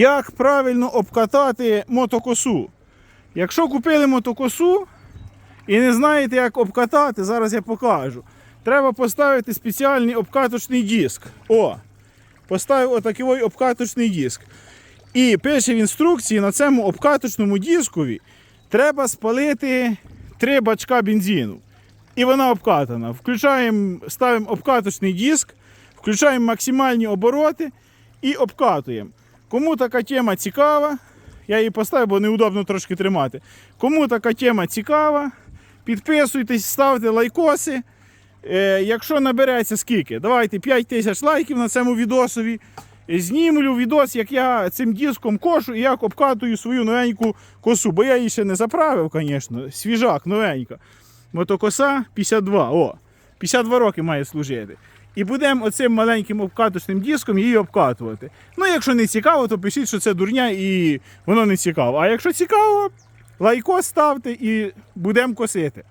Як правильно обкатати мотокосу? Якщо купили мотокосу і не знаєте, як обкатати, зараз я покажу. Треба поставити спеціальний обкаточний диск. О! Поставив отакий обкаточний диск. І пише в інструкції на цьому обкаточному дискові треба спалити три бачка бензину. І вона обкатана. Включаємо, ставимо обкаточний диск, включаємо максимальні обороти і обкатуємо. Кому така тема цікава, я її поставив, бо неудобно трошки тримати. Кому така тема цікава, підписуйтесь, ставте лайкоси. Е, якщо набереться скільки, давайте 5 тисяч лайків на цьому відосові. Знімлю відос, як я цим диском кошу і як обкатую свою новеньку косу. Бо я її ще не заправив, звісно. Свіжак, новенька. Мотокоса 52. О, 52 роки має служити. І будемо оцим маленьким обкаточним диском її обкатувати. Ну, якщо не цікаво, то пишіть, що це дурня і воно не цікаво. А якщо цікаво, лайко ставте і будемо косити.